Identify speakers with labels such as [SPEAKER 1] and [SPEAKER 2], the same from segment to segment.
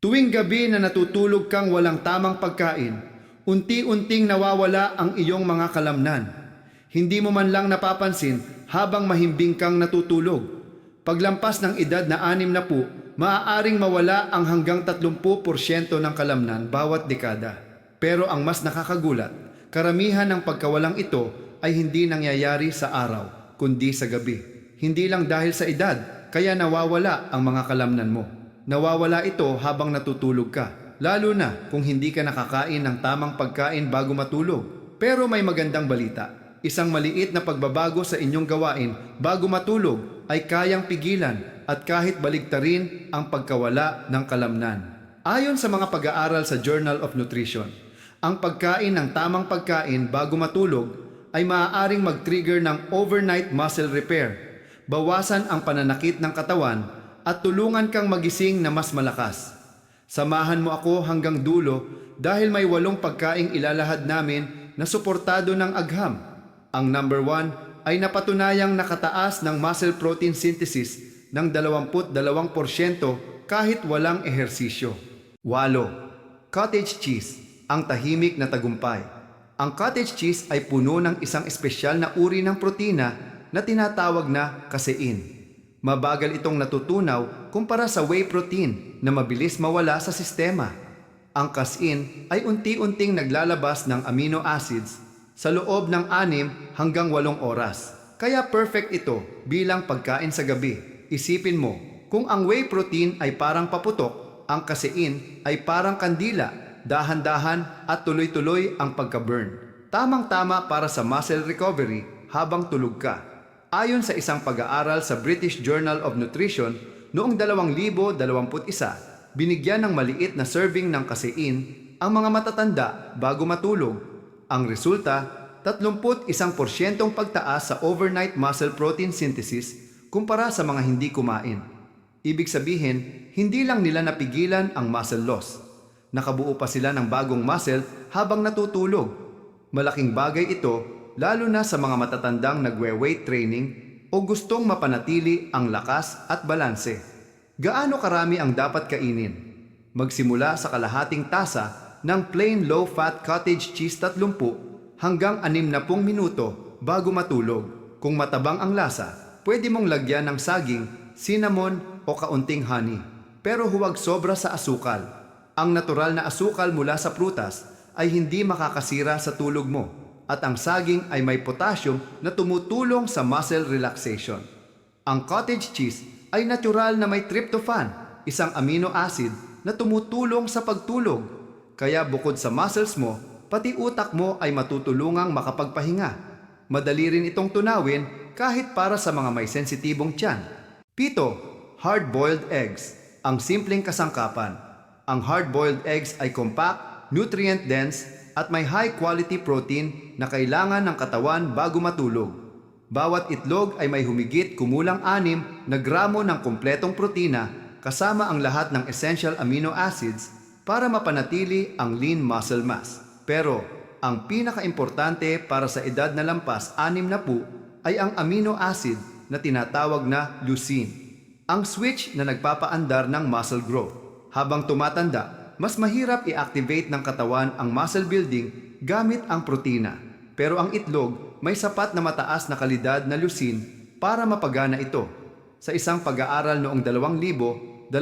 [SPEAKER 1] Tuwing gabi na natutulog kang walang tamang pagkain, unti-unting nawawala ang iyong mga kalamnan. Hindi mo man lang napapansin habang mahimbing kang natutulog. Paglampas ng edad na anim na po, maaaring mawala ang hanggang 30% ng kalamnan bawat dekada. Pero ang mas nakakagulat, karamihan ng pagkawalang ito ay hindi nangyayari sa araw, kundi sa gabi. Hindi lang dahil sa edad, kaya nawawala ang mga kalamnan mo. Nawawala ito habang natutulog ka, lalo na kung hindi ka nakakain ng tamang pagkain bago matulog. Pero may magandang balita. Isang maliit na pagbabago sa inyong gawain bago matulog ay kayang pigilan at kahit baligtarin ang pagkawala ng kalamnan. Ayon sa mga pag-aaral sa Journal of Nutrition, ang pagkain ng tamang pagkain bago matulog ay maaaring mag-trigger ng overnight muscle repair, bawasan ang pananakit ng katawan at tulungan kang magising na mas malakas. Samahan mo ako hanggang dulo dahil may walong pagkaing ilalahad namin na suportado ng agham. Ang number one ay napatunayang nakataas ng muscle protein synthesis ng 22% kahit walang ehersisyo. Walo, cottage cheese, ang tahimik na tagumpay. Ang cottage cheese ay puno ng isang espesyal na uri ng protina na tinatawag na casein. Mabagal itong natutunaw kumpara sa whey protein na mabilis mawala sa sistema. Ang casein ay unti-unting naglalabas ng amino acids sa loob ng 6 hanggang 8 oras. Kaya perfect ito bilang pagkain sa gabi. Isipin mo, kung ang whey protein ay parang paputok, ang casein ay parang kandila, dahan-dahan at tuloy-tuloy ang pagka-burn. Tamang-tama para sa muscle recovery habang tulog ka. Ayon sa isang pag-aaral sa British Journal of Nutrition, noong 2021, binigyan ng maliit na serving ng casein ang mga matatanda bago matulog. Ang resulta, 31% pagtaas sa overnight muscle protein synthesis kumpara sa mga hindi kumain. Ibig sabihin, hindi lang nila napigilan ang muscle loss. Nakabuo pa sila ng bagong muscle habang natutulog. Malaking bagay ito lalo na sa mga matatandang nagwe-weight training o gustong mapanatili ang lakas at balanse. Gaano karami ang dapat kainin? Magsimula sa kalahating tasa ng plain low-fat cottage cheese 30 hanggang 60 minuto bago matulog. Kung matabang ang lasa, pwede mong lagyan ng saging, cinnamon o kaunting honey. Pero huwag sobra sa asukal. Ang natural na asukal mula sa prutas ay hindi makakasira sa tulog mo at ang saging ay may potassium na tumutulong sa muscle relaxation. Ang cottage cheese ay natural na may tryptophan, isang amino acid na tumutulong sa pagtulog. Kaya bukod sa muscles mo, pati utak mo ay matutulungang makapagpahinga. Madali rin itong tunawin kahit para sa mga may sensitibong tiyan. Pito, hard-boiled eggs, ang simpleng kasangkapan. Ang hard-boiled eggs ay compact, nutrient-dense at may high-quality protein na kailangan ng katawan bago matulog. Bawat itlog ay may humigit kumulang anim na gramo ng kumpletong protina kasama ang lahat ng essential amino acids para mapanatili ang lean muscle mass. Pero ang pinakaimportante para sa edad na lampas anim na po ay ang amino acid na tinatawag na leucine, ang switch na nagpapaandar ng muscle growth. Habang tumatanda, mas mahirap i-activate ng katawan ang muscle building gamit ang protina. Pero ang itlog may sapat na mataas na kalidad na leucine para mapagana ito. Sa isang pag-aaral noong 2023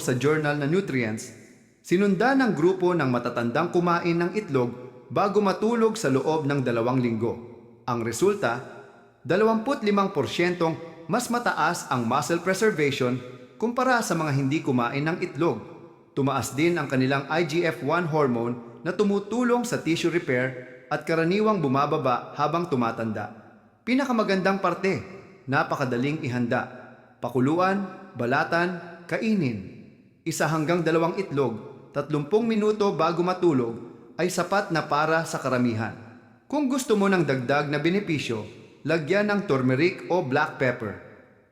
[SPEAKER 1] sa Journal na Nutrients, sinunda ng grupo ng matatandang kumain ng itlog bago matulog sa loob ng dalawang linggo. Ang resulta, 25% mas mataas ang muscle preservation kumpara sa mga hindi kumain ng itlog. Tumaas din ang kanilang IGF-1 hormone na tumutulong sa tissue repair at karaniwang bumababa habang tumatanda. Pinakamagandang parte, napakadaling ihanda. Pakuluan, balatan, kainin. Isa hanggang dalawang itlog, 30 minuto bago matulog ay sapat na para sa karamihan. Kung gusto mo ng dagdag na benepisyo, lagyan ng turmeric o black pepper.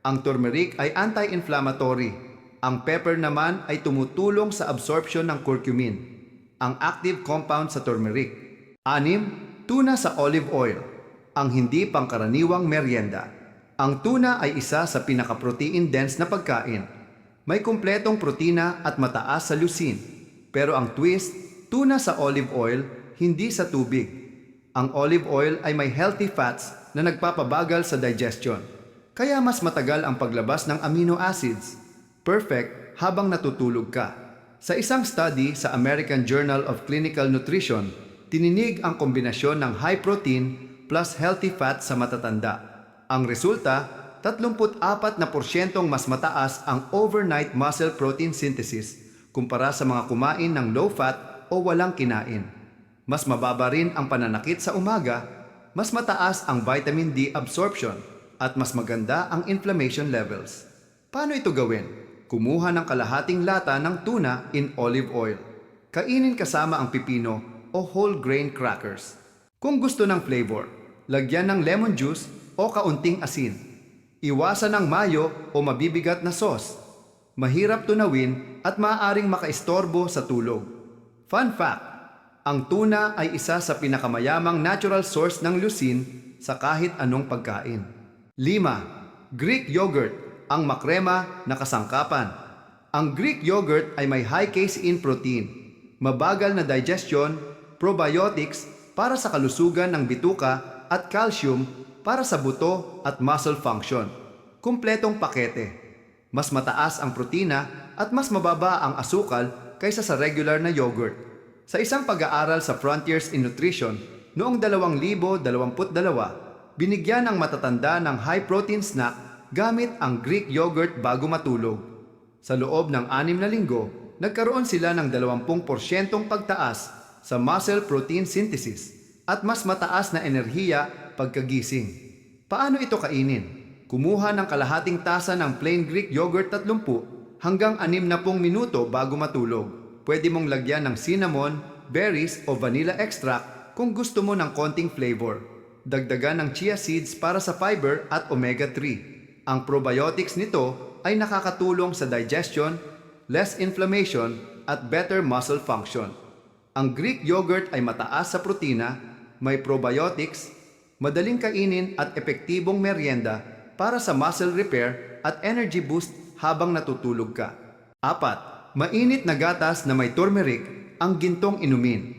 [SPEAKER 1] Ang turmeric ay anti-inflammatory. Ang pepper naman ay tumutulong sa absorption ng curcumin, ang active compound sa turmeric. Anim, tuna sa olive oil, ang hindi pangkaraniwang merienda. Ang tuna ay isa sa pinaka-protein dense na pagkain. May kumpletong protina at mataas sa leucine. Pero ang twist, tuna sa olive oil, hindi sa tubig. Ang olive oil ay may healthy fats na nagpapabagal sa digestion. Kaya mas matagal ang paglabas ng amino acids. Perfect habang natutulog ka. Sa isang study sa American Journal of Clinical Nutrition, tininig ang kombinasyon ng high protein plus healthy fat sa matatanda. Ang resulta, 34 na porsyentong mas mataas ang overnight muscle protein synthesis kumpara sa mga kumain ng low fat o walang kinain. Mas mababa rin ang pananakit sa umaga, mas mataas ang vitamin D absorption, at mas maganda ang inflammation levels. Paano ito gawin? Kumuha ng kalahating lata ng tuna in olive oil. Kainin kasama ang pipino o whole grain crackers. Kung gusto ng flavor, lagyan ng lemon juice o kaunting asin. Iwasan ng mayo o mabibigat na sauce. Mahirap tunawin at maaaring makaistorbo sa tulog. Fun fact, ang tuna ay isa sa pinakamayamang natural source ng leucine sa kahit anong pagkain. 5. Greek yogurt, ang makrema na kasangkapan. Ang Greek yogurt ay may high casein protein, mabagal na digestion, probiotics para sa kalusugan ng bituka at calcium para sa buto at muscle function. Kumpletong pakete. Mas mataas ang protina at mas mababa ang asukal kaysa sa regular na yogurt. Sa isang pag-aaral sa Frontiers in Nutrition noong 2022, binigyan ng matatanda ng high-protein snack gamit ang Greek yogurt bago matulog. Sa loob ng anim na linggo, nagkaroon sila ng 20% pagtaas sa muscle protein synthesis at mas mataas na enerhiya pagkagising. Paano ito kainin? Kumuha ng kalahating tasa ng plain Greek yogurt 30 hanggang 60 minuto bago matulog. Pwede mong lagyan ng cinnamon, berries o vanilla extract kung gusto mo ng konting flavor. Dagdagan ng chia seeds para sa fiber at omega-3. Ang probiotics nito ay nakakatulong sa digestion, less inflammation at better muscle function. Ang Greek yogurt ay mataas sa protina, may probiotics, madaling kainin at epektibong merienda para sa muscle repair at energy boost habang natutulog ka. Apat, mainit na gatas na may turmeric ang gintong inumin.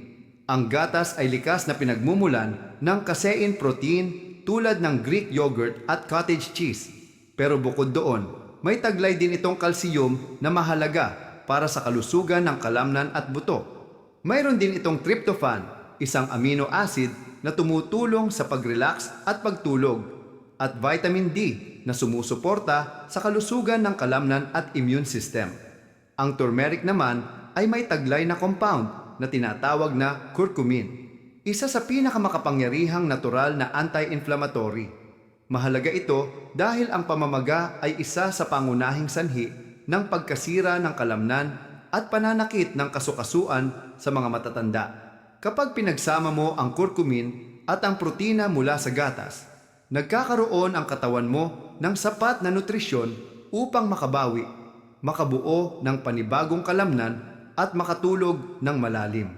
[SPEAKER 1] Ang gatas ay likas na pinagmumulan ng casein protein tulad ng Greek yogurt at cottage cheese. Pero bukod doon, may taglay din itong kalsiyum na mahalaga para sa kalusugan ng kalamnan at buto. Mayroon din itong tryptophan, isang amino acid na tumutulong sa pag-relax at pagtulog, at vitamin D na sumusuporta sa kalusugan ng kalamnan at immune system. Ang turmeric naman ay may taglay na compound na tinatawag na curcumin, isa sa pinakamakapangyarihang natural na anti-inflammatory. Mahalaga ito dahil ang pamamaga ay isa sa pangunahing sanhi ng pagkasira ng kalamnan at pananakit ng kasukasuan sa mga matatanda. Kapag pinagsama mo ang curcumin at ang protina mula sa gatas, nagkakaroon ang katawan mo ng sapat na nutrisyon upang makabawi, makabuo ng panibagong kalamnan at makatulog ng malalim.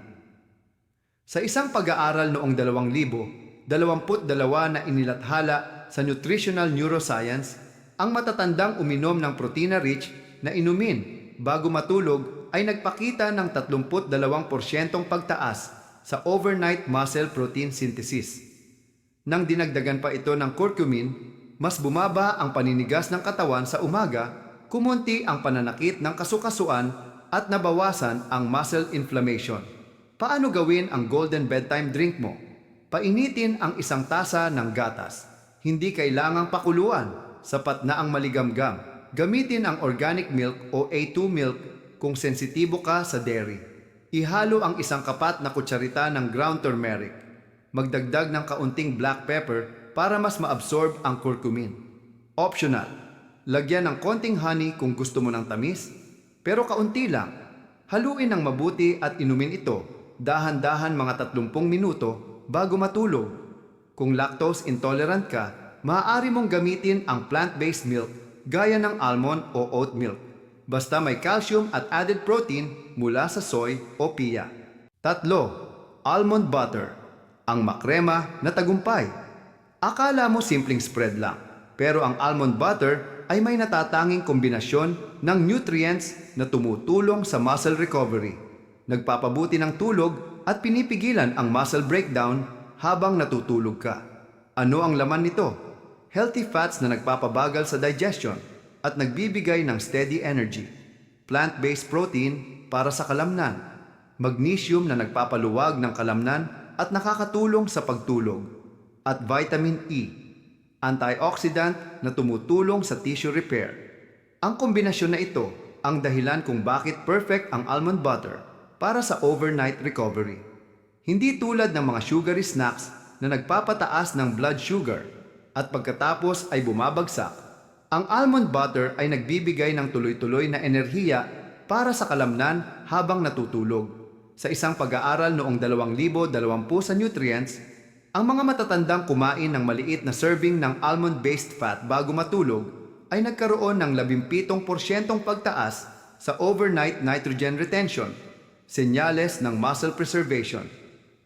[SPEAKER 1] Sa isang pag-aaral noong 2000, 22 na inilathala sa Nutritional Neuroscience, ang matatandang uminom ng protina-rich na inumin bago matulog ay nagpakita ng 32% pagtaas sa overnight muscle protein synthesis. Nang dinagdagan pa ito ng curcumin, mas bumaba ang paninigas ng katawan sa umaga, kumunti ang pananakit ng kasukasuan at nabawasan ang muscle inflammation. Paano gawin ang golden bedtime drink mo? Painitin ang isang tasa ng gatas. Hindi kailangang pakuluan, sapat na ang maligamgam. Gamitin ang organic milk o A2 milk kung sensitibo ka sa dairy. Ihalo ang isang kapat na kutsarita ng ground turmeric. Magdagdag ng kaunting black pepper para mas maabsorb ang curcumin. Optional. Lagyan ng konting honey kung gusto mo ng tamis, pero kaunti lang. Haluin ng mabuti at inumin ito dahan-dahan mga 30 minuto bago matulog. Kung lactose intolerant ka, maaari mong gamitin ang plant-based milk gaya ng almond o oat milk. Basta may calcium at added protein mula sa soy o pia. Tatlo, almond butter. Ang makrema na tagumpay. Akala mo simpleng spread lang, pero ang almond butter ay may natatanging kombinasyon ng nutrients na tumutulong sa muscle recovery, nagpapabuti ng tulog at pinipigilan ang muscle breakdown habang natutulog ka. Ano ang laman nito? Healthy fats na nagpapabagal sa digestion at nagbibigay ng steady energy. Plant-based protein para sa kalamnan. Magnesium na nagpapaluwag ng kalamnan at nakakatulong sa pagtulog. At vitamin E, antioxidant na tumutulong sa tissue repair. Ang kombinasyon na ito ang dahilan kung bakit perfect ang almond butter para sa overnight recovery. Hindi tulad ng mga sugary snacks na nagpapataas ng blood sugar at pagkatapos ay bumabagsak. Ang almond butter ay nagbibigay ng tuloy-tuloy na enerhiya para sa kalamnan habang natutulog. Sa isang pag-aaral noong 2020 sa nutrients, ang mga matatandang kumain ng maliit na serving ng almond-based fat bago matulog ay nagkaroon ng 17% pagtaas sa overnight nitrogen retention, senyales ng muscle preservation,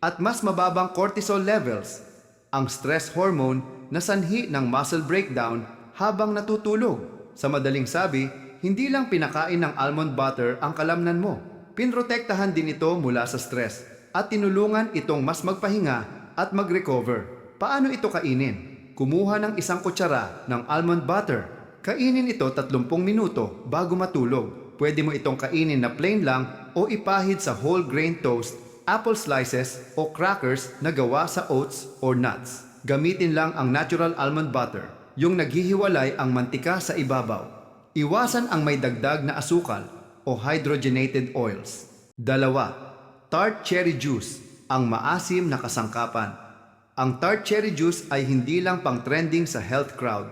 [SPEAKER 1] at mas mababang cortisol levels, ang stress hormone na sanhi ng muscle breakdown habang natutulog. Sa madaling sabi, hindi lang pinakain ng almond butter ang kalamnan mo. Pinrotektahan din ito mula sa stress at tinulungan itong mas magpahinga at mag-recover. Paano ito kainin? Kumuha ng isang kutsara ng almond butter. Kainin ito 30 minuto bago matulog. Pwede mo itong kainin na plain lang o ipahid sa whole grain toast, apple slices o crackers na gawa sa oats or nuts. Gamitin lang ang natural almond butter, yung naghihiwalay ang mantika sa ibabaw. Iwasan ang may dagdag na asukal o hydrogenated oils. Dalawa, tart cherry juice, ang maasim na kasangkapan. Ang tart cherry juice ay hindi lang pang trending sa health crowd.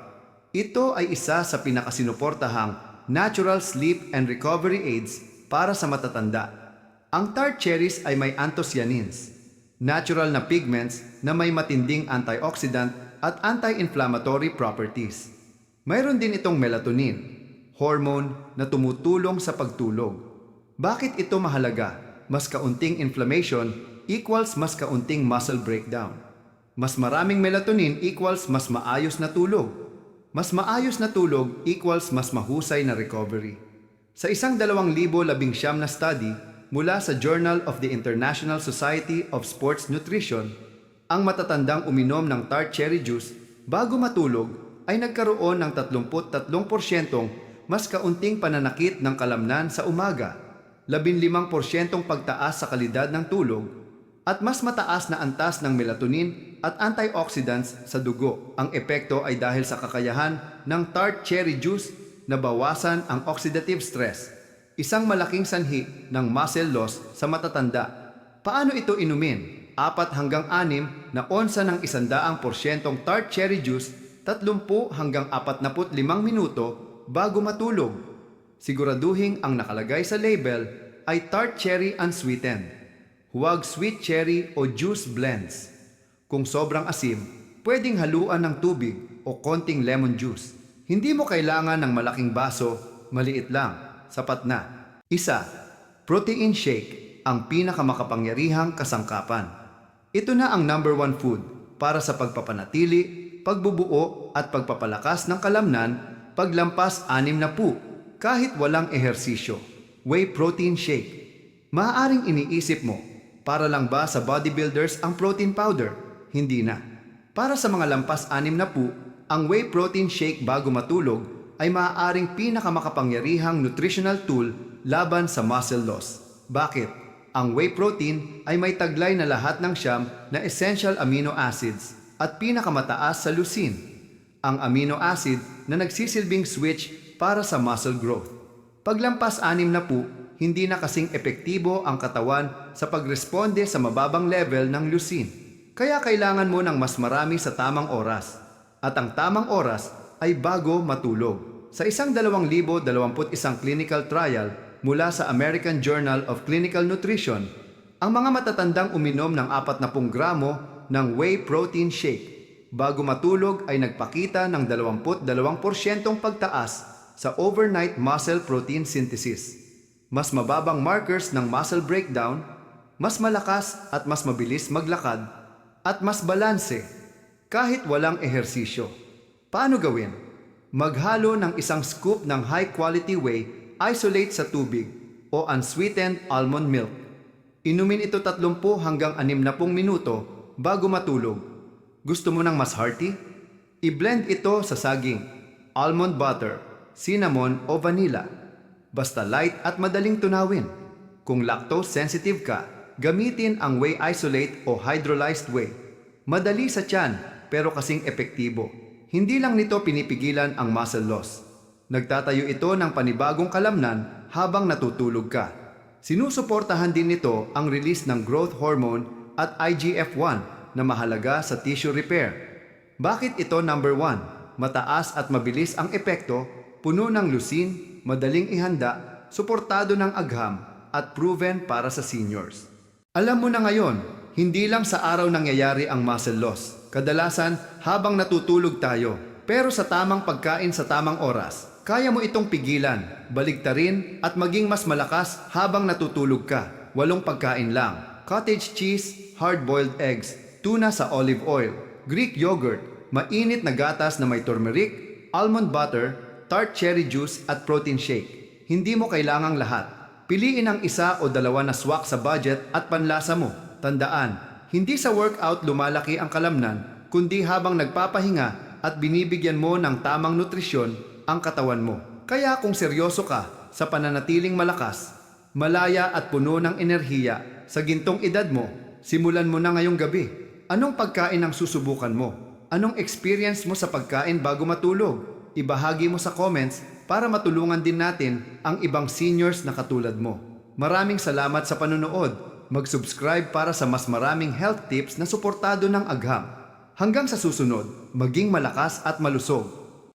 [SPEAKER 1] Ito ay isa sa pinakasinuportahang natural sleep and recovery aids para sa matatanda. Ang tart cherries ay may anthocyanins, natural na pigments na may matinding antioxidant at anti-inflammatory properties. Mayroon din itong melatonin, hormone na tumutulong sa pagtulog. Bakit ito mahalaga? Mas kaunting inflammation equals mas kaunting muscle breakdown. Mas maraming melatonin equals mas maayos na tulog. Mas maayos na tulog equals mas mahusay na recovery. Sa isang 2019 na study mula sa Journal of the International Society of Sports Nutrition, ang matatandang uminom ng tart cherry juice bago matulog ay nagkaroon ng 33% mas kaunting pananakit ng kalamnan sa umaga, 15% pagtaas sa kalidad ng tulog, at mas mataas na antas ng melatonin at antioxidants sa dugo. Ang epekto ay dahil sa kakayahan ng tart cherry juice na bawasan ang oxidative stress, isang malaking sanhi ng muscle loss sa matatanda. Paano ito inumin? 4 hanggang 6 na onsa ng isandaang porsyentong tart cherry juice 30 hanggang 45 minuto bago matulog. Siguraduhin ang nakalagay sa label ay tart cherry unsweetened. Huwag sweet cherry o juice blends. Kung sobrang asim, pwedeng haluan ng tubig o konting lemon juice. Hindi mo kailangan ng malaking baso, maliit lang, sapat na. Isa, protein shake, ang pinakamakapangyarihang kasangkapan. Ito na ang number one food para sa pagpapanatili, pagbubuo at pagpapalakas ng kalamnan paglampas anim na pu kahit walang ehersisyo. Whey protein shake. Maaaring iniisip mo, para lang ba sa bodybuilders ang protein powder? Hindi na. Para sa mga lampas anim na pu, ang whey protein shake bago matulog ay maaaring pinakamakapangyarihang nutritional tool laban sa muscle loss. Bakit? Ang whey protein ay may taglay na lahat ng siyam na essential amino acids at pinakamataas sa leucine, ang amino acid na nagsisilbing switch para sa muscle growth. Paglampas anim na po, hindi na kasing epektibo ang katawan sa pagresponde sa mababang level ng leucine. Kaya kailangan mo ng mas marami sa tamang oras. At ang tamang oras ay bago matulog. Sa isang 2021 clinical trial mula sa American Journal of Clinical Nutrition, ang mga matatandang uminom ng 40 gramo ng whey protein shake bago matulog ay nagpakita ng 22% pagtaas sa overnight muscle protein synthesis. Mas mababang markers ng muscle breakdown, mas malakas at mas mabilis maglakad, at mas balanse kahit walang ehersisyo. Paano gawin? Maghalo ng isang scoop ng high quality whey isolate sa tubig o unsweetened almond milk. Inumin ito 30 hanggang 60 minuto bago matulog. Gusto mo ng mas hearty? I-blend ito sa saging, almond butter, cinnamon o vanilla. Basta light at madaling tunawin. Kung lactose sensitive ka, gamitin ang whey isolate o hydrolyzed whey. Madali sa tiyan pero kasing epektibo. Hindi lang nito pinipigilan ang muscle loss. Nagtatayo ito ng panibagong kalamnan habang natutulog ka. Sinusuportahan din nito ang release ng growth hormone at IGF-1 na mahalaga sa tissue repair. Bakit ito number 1? Mataas at mabilis ang epekto, puno ng lusin, madaling ihanda, suportado ng agham, at proven para sa seniors. Alam mo na ngayon, hindi lang sa araw nangyayari ang muscle loss. Kadalasan, habang natutulog tayo. Pero sa tamang pagkain sa tamang oras, kaya mo itong pigilan, baligtarin, at maging mas malakas habang natutulog ka. Walong pagkain lang. Cottage cheese, hard-boiled eggs, tuna sa olive oil, Greek yogurt, mainit na gatas na may turmeric, almond butter, tart cherry juice at protein shake. Hindi mo kailangang lahat. Piliin ang isa o dalawa na swak sa budget at panlasa mo. Tandaan, hindi sa workout lumalaki ang kalamnan, kundi habang nagpapahinga at binibigyan mo ng tamang nutrisyon ang katawan mo. Kaya kung seryoso ka sa pananatiling malakas, malaya at puno ng enerhiya sa gintong edad mo, simulan mo na ngayong gabi. Anong pagkain ang susubukan mo? Anong experience mo sa pagkain bago matulog? Ibahagi mo sa comments para matulungan din natin ang ibang seniors na katulad mo. Maraming salamat sa panonood. Mag-subscribe para sa mas maraming health tips na suportado ng agham. Hanggang sa susunod, maging malakas at malusog.